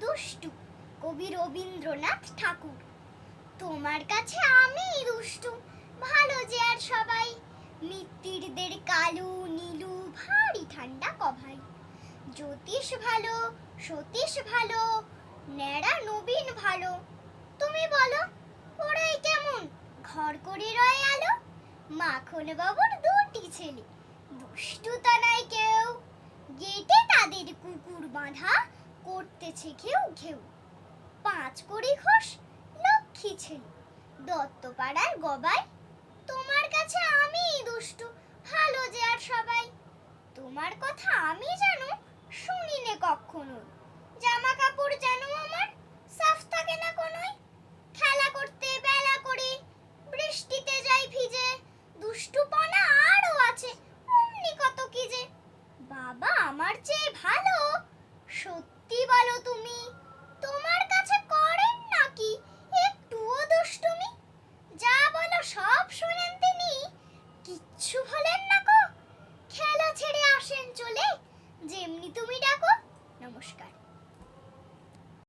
দুষ্টু কবি রবীন্দ্রনাথ ঠাকুর। তোমার কাছে আমি দুষ্টু, ভালো যে আর সবাই। মিত্তিরদের কালু নীলু ভারী ঠান্ডা কভাই। জ্যোতিষ ভালো, সতীশ ভালো, ন্যাড়া নবীন ভালো। তুমি বলো ওরাই কেমন? ঘর করে রয় আলো মাখন বাবুর দুটি ছেলে। দুষ্টু তা নাই কেউ, গেটে তাদের কুকুর বাঁধা পড়তেছে ঘেউ ঘেউ। পাঁচ কড়ি ঘোষ লক্ষ্মী ছেলে। দত্তপাড়ার গবাই, তোমার কাছে আমি দুষ্টু, ভালো যে আর সবাই। তোমার কথা আমি জানো, শুনিনে কখনো। জামা কাপড় জানো আমার, সাফ থাকে না কোনোই। খেলা করতে, বেলা করে, বৃষ্টিতে যাই ভিজে। দুষ্টুপনা আরও আছে, অমনি কত কি যে। বাবা আমার চেয়ে ভালো, সত্যি সত্যি বলো তুমি? তোমার